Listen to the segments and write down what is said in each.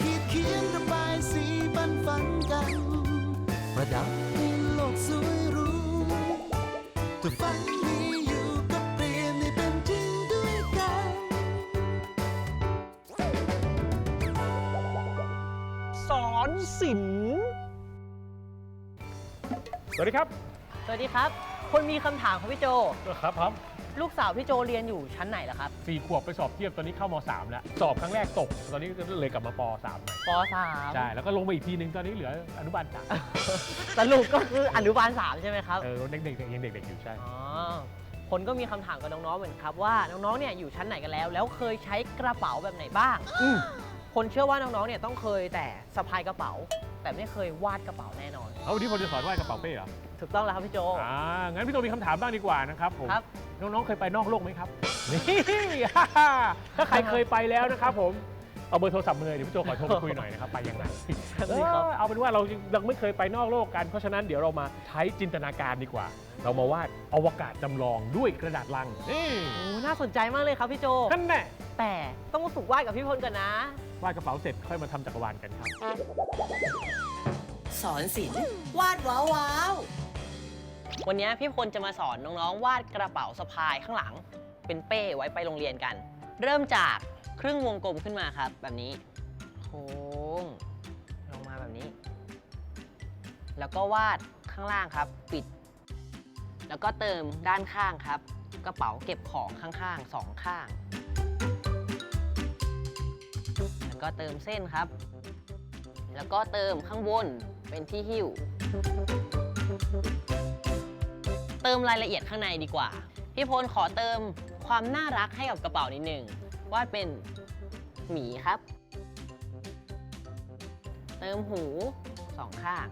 ขีดเขียนระบายสีบันฝันกัน ประดับให้โลกสวยหรู้ถ้าฝันมีอยู่ก็เปลี่ยนให้เป็นจริงด้วยกัน สอนศิลป์สวัสดีครับ สวัสดีครับ คนมีคำถามครับพี่โจ ครับครับ ลูกสาวพี่โจเรียนอยู่ชั้นไหนล่ะครับสี่ขวบไปสอบเทียบตอนนี้เข้าม .3 แล้ว สอบครั้งแรกตก ตอนนี้ก็เลยกลับมาป .3 ใหม่ป .3 ใช่ แล้วก็ลงมาอีกทีนึงตอนนี้เหลืออนุบาลสามสรุปก็คืออนุบาล3ใช่ไหมครับ เออเด็กๆยังเด็กๆอยู่ใช่อ๋อคนก็มีคำถามกับน้องๆเหมือนครับว่าน้องๆเนี่ยอยู่ชั้นไหนกันแล้ว แล้วเคยใช้กระเป๋าแบบไหนบ้างอืมคนเชื่อว่าน้องๆเนี่ยต้องเคยแต่สะพายกระเป๋า แต่ไม่เคยวาดกระเป๋าแน่นอน เอาวันนี้ผมจะสอนวาดกระเป๋าเป้เหรอ ถูกต้องแล้วครับพี่โจ อ่า งั้นพี่โตมีคำถามบ้างดีกว่านะครับผมครับ น้องๆ เคยไปนอกโลกไหมครับ นี่ถ้าใครเคยไปแล้วนะครับผม เอาเบอร์โทรศัพท์มาเลยเดี๋ยวพี่โจขอโทรไปคุยหน่อยนะครับ ไปยังไงครับเอพี่ครับอเอาเป็นว่าเรายังไม่เคยไปนอกโลกกัน เพราะฉะนั้นเดี๋ยวเรามาใช้จินตนาการดีกว่า เรามาวาดอวกาศจำลองด้วยกระดาษลังนี่โอ้น่าสนใจมากเลยครับพี่โจ นั่นแน่แต่ต้องมาฝึกวาดกับพี่พลก่อนนะ วาดกระเป๋าเสร็จค่อยมาทำจักรวาลกันครับ สอนศิลป์วาดว้าว วันนี้พี่พลจะมาสอนน้องๆ วาดกระเป๋าสะพายข้างหลัง เป็นเป้ไว้ไปโรงเรียนกัน เริ่มจากครึ่งวงกลมขึ้นมาครับ แบบนี้โค้งลงมาแบบนี้ แล้วก็วาดข้างล่างครับ ปิด แล้วก็เติมด้านข้างครับ กระเป๋าเก็บของข้างๆสองข้าง แล้วก็เติมเส้นครับ แล้วก็เติมข้างบนเป็นที่หิ้ว เติมรายละเอียดข้างในดีกว่า พี่พลขอเติมความน่ารักให้กับกระเป๋านิดหนึ่งวาดเป็นหมีครับ เติมหูสองข้าง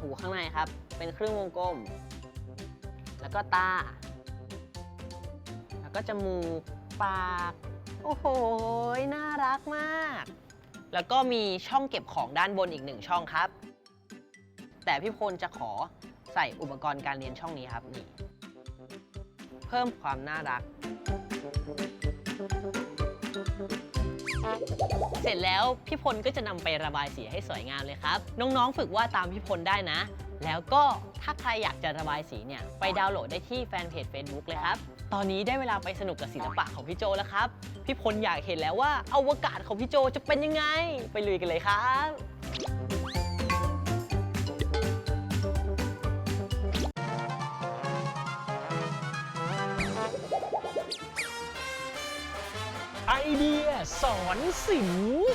หูข้างในครับ เป็นครึ่งวงกลม แล้วก็ตา แล้วก็จมูก ปาก โอ้โห น่ารักมาก แล้วก็มีช่องเก็บของด้านบนอีกหนึ่งช่องครับ แต่พี่พลจะขอ ใส่อุปกรณ์การเรียนช่องนี้ครับนี่เพิ่มความน่ารัก เสร็จแล้วพี่พลก็จะนำไประบายสีให้สวยงามเลยครับ น้องๆ ฝึกวาดตามพี่พลได้นะ แล้วก็ถ้าใครอยากจะระบายสีเนี่ย ไปดาวน์โหลดได้ที่แฟนเพจ Facebook เลยครับ ตอนนี้ได้เวลาไปสนุกกับศิลปะของพี่โจแล้วครับ พี่พลอยากเห็นแล้วว่าอวกาศของพี่โจจะเป็นยังไง ไปลุยกันเลยครับ ไอเดียสอนศิลป์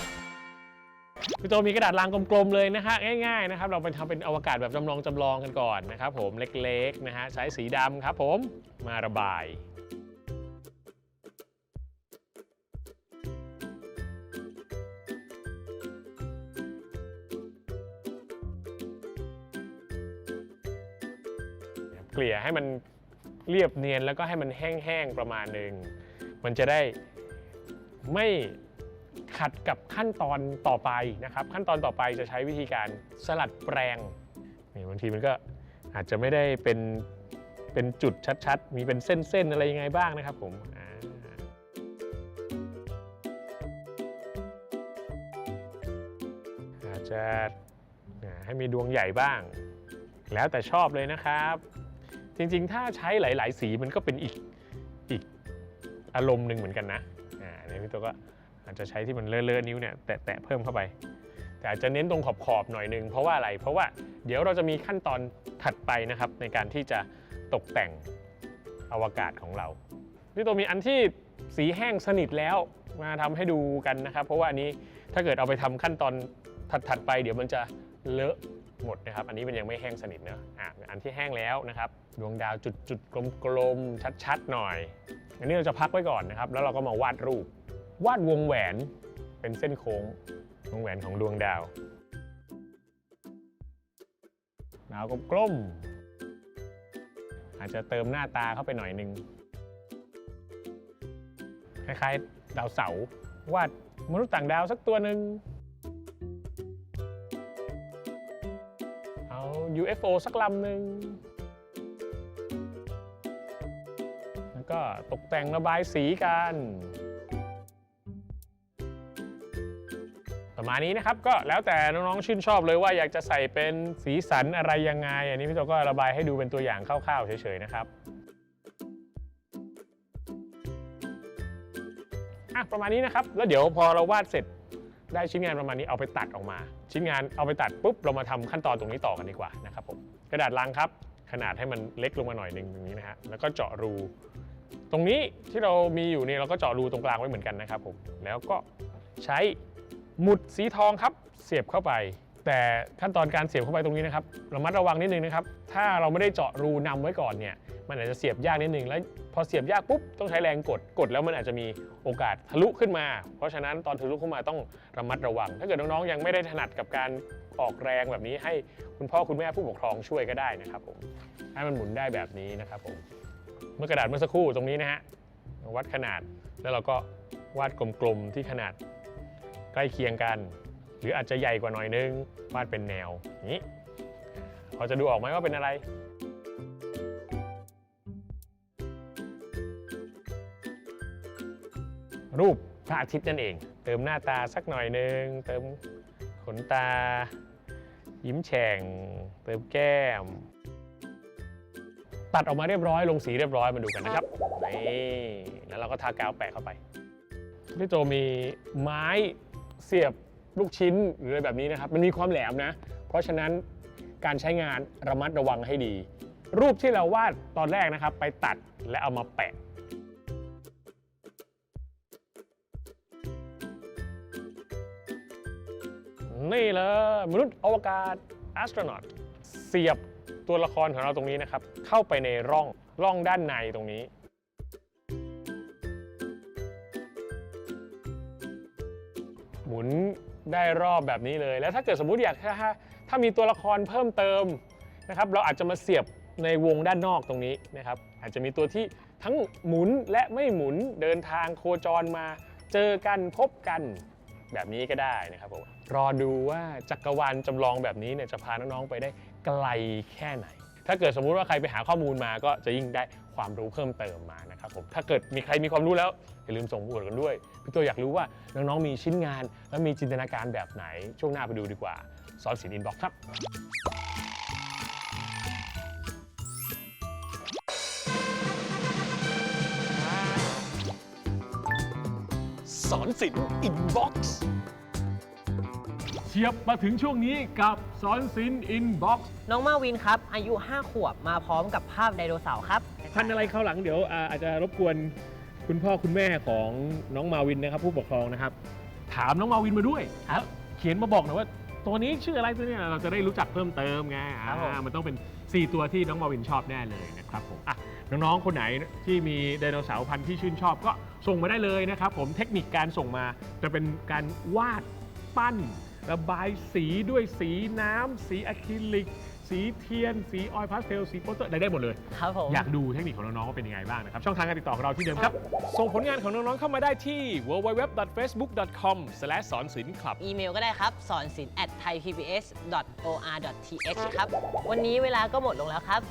พี่โตมีกระดาษลังกลมๆเลยนะฮะง่ายๆนะครับเราไปทำเป็นอวกาศแบบจำลองจำลองกันก่อนนะครับผมเล็กๆนะฮะใช้สีดำครับผมมาระบายเกลี่ยให้มันเรียบเนียนแล้วก็ให้มันแห้งๆประมาณหนึ่งมันจะได้ ไม่ขัดกับขั้นตอนต่อไปนะครับ ขั้นตอนต่อไปจะใช้วิธีการสลัดแปรงนี่บางทีมันก็อาจจะไม่ได้เป็นเป็นจุดชัดๆ มีเป็นเส้นๆอะไรยังไงบ้างนะครับผมอาจจะให้มีดวงใหญ่บ้าง แล้วแต่ชอบเลยนะครับ จริงๆ ถ้าใช้หลาย ๆ สีมันก็เป็นอีกอีกอารมณ์หนึ่งเหมือนกันนะ เนี่ยพี่ตัวก็อาจจะใช้ที่มันเลอะๆนิ้วเนี่ยแตะๆเพิ่มเข้าไป แต่อาจจะเน้นตรงขอบๆหน่อยหนึงเพราะว่าอะไร เพราะว่าเดี๋ยวเราจะมีขั้นตอนถัดไปนะครับ ในการที่จะตกแต่งอวกาศของเราพี่ตัวมีอันที่สีแห้งสนิทแล้วมาทำให้ดูกันนะครับ เพราะว่าอันนี้ถ้าเกิดเอาไปทำขั้นตอนถัดๆไป เดี๋ยวมันจะเลอะหมดนะครับ อันนี้มันยังไม่แห้งสนิทเนอะอะอันที่แห้งแล้วนะครับ ดวงดาวจุดจุดๆกลมๆชัดๆหน่อย อันนี้เราจะพักไว้ก่อนนะครับ แล้วเราก็มาวาดรูป วาดวงแหวนเป็นเส้นโค้งวงแหวนของดวงดาวดาวกลมๆอาจจะเติมหน้าตาเข้าไปหน่อยหนึงคล้ายๆดาวเสาร์วาดมนุษย์ต่างดาวสักตัวหนึ่งเอา UFO สักลำหนึ่งแล้วก็ตกแต่งระบายสีกัน ประมาณนี้นะครับก็แล้วแต่น้องๆชื่นชอบเลยว่าอยากจะใส่เป็นสีสันอะไรยังไง อันนี้พี่โตก็ระบายให้ดูเป็นตัวอย่างคร่าวๆเฉยๆนะครับอะประมาณนี้นะครับ แล้วเดี๋ยวพอเราวาดเสร็จได้ชิ้นงานประมาณนี้เอาไปตัดออกมา ชิ้นงานเอาไปตัดปุ๊บเรามาทำขั้นตอนตรงนี้ต่อกันดีกว่านะครับผมกระดาษลังครับ ขนาดให้มันเล็กลงมาหน่อยหนึ่งอย่างนี้นะฮะแล้วก็เจาะรูตรงนี้ที่เรามีอยู่เนี่ยเราก็เจาะรูตรงกลางไว้เหมือนกันนะครับผมแล้วก็ใช้ หมุดสีทองครับเสียบเข้าไป แต่ขั้นตอนการเสียบเข้าไปตรงนี้นะครับระมัดระวังนิดนึงนะครับ ถ้าเราไม่ได้เจาะรูนำไว้ก่อนเนี่ยมันอาจจะเสียบยากนิดนึงแล้วพอเสียบยากปุ๊บต้องใช้แรงกดกดแล้วมันอาจจะมีโอกาสทะลุขึ้นมา เพราะฉะนั้นตอนทะลุขึ้นมาต้องระมัดระวัง ถ้าเกิดน้องๆยังไม่ได้ถนัดกับการออกแรงแบบนี้ให้คุณพ่อคุณแม่ผู้ปกครองช่วยก็ได้นะครับผมให้มันหมุนได้แบบนี้นะครับผมเมื่อกระดาษเมื่อสักครู่ตรงนี้นะฮะวัดขนาดแล้วเราก็วาดกลมๆที่ขนาด ล้เคียงกัน หรืออาจจะใหญ่กว่าหน่อยนึงวาดเป็นแนวนี้พอจะดูออกไหมว่าเป็นอะไรรูปพระอาทิตย์นั่นเอง เติมหน้าตาสักหน่อยนึง เติมขนตา ยิ้มแฉ่ง เติมแก้ม ตัดออกมาเรียบร้อยลงสีเรียบร้อยมาดูกันนะครับนี่แล้วเราก็ทากาวแปะเข้าไปพี่โจมีไม้ เสียบลูกชิ้นหรืออะไรแบบนี้นะครับ มันมีความแหลมนะ เพราะฉะนั้นการใช้งานระมัดระวังให้ดี รูปที่เราวาดตอนแรกนะครับ ไปตัดและเอามาแปะนี่เลยมนุษย์อวกาศ astronaut เสียบตัวละครของเราตรงนี้นะครับ เข้าไปในร่องร่องด้านในตรงนี้ หมุนได้รอบแบบนี้เลย แล้วถ้าเกิดสมมติอยากถ้าถ้ามีตัวละครเพิ่มเติมนะครับเราอาจจะมาเสียบในวงด้านนอกตรงนี้นะครับอาจจะมีตัวที่ทั้งหมุนและไม่หมุนเดินทางโคจรมาเจอกันพบกันแบบนี้ก็ได้นะครับผมรอดูว่าจักรวาลจำลองแบบนี้เนี่ยจะพาน้องๆไปได้ไกลแค่ไหน ถ้าเกิดสมมุติว่าใครไปหาข้อมูลมาก็จะยิ่งได้ ความรู้เพิ่มเติมมานะครับผมถ้าเกิดมีใครมีความรู้แล้วอย่าลืมส่งบวดกันด้วยพี่ตัวอยากรู้ว่าน้องๆมีชิ้นงาน และมีจินตนาการแบบไหนช่วงหน้าไปดูดีกว่าสอนศิลป์อินบ็อกครับสอนศิลป์อินบ็อกซ์ เชียบมาถึงช่วงนี้กับสอนศิลป์อินบ็อกซ์น้องมาวินครับ อายุ 5 ขวบมาพร้อมกับภาพไดโนเสาร์ครับ พันธุ์อะไรเข้าวหลังเดี๋ยวอาอาจจะรบกวนคุณพ่อคุณแม่ของน้องมาวินนะครับ ผู้ปกครองนะครับ ถามน้องมาวินมาด้วยครับเขียนมาบอกหน่อยว่า ตัวนี้ชื่ออะไรตัวเนี้เราจะได้รู้จักเพิ่มเติมไงครับผม อ่ามันต้องเป็น 4 ตัวที่น้องมาวินชอบแน่เลยนะครับผมอะน้องๆคนไหนที่มีไดโนเสาร์พันธุ์ที่ชื่นชอบก็ส่งมาได้เลยนะครับผมเทคนิคการส่งมาจะเป็นการวาดปั้น ระบายสีด้วยสีน้ำ สีอะคริลิก สีเทียน สีออยล์พาสเทล สีโปสเตอร์ได้ได้หมดเลย ครับผม อยากดูเทคนิคของน้องๆว่าเป็นยังไงบ้างนะครับ ช่องทางการติดต่อของเราที่เดิมครับ ส่งผลงานของน้อง ๆ เข้ามาได้ที่ www.facebook.com สอนศิลป์คลับ อีเมลก็ได้ครับ สอนศิลป์ at thaipbs.or.th ครับ วันนี้เวลาก็หมดลงแล้วครับ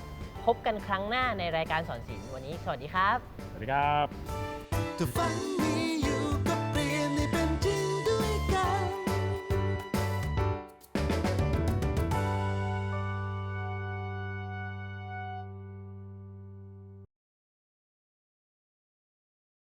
พบกันครั้งหน้าในรายการสอนศิลป์วันนี้ สวัสดีครับ สวัสดีครับถ้าฝันมี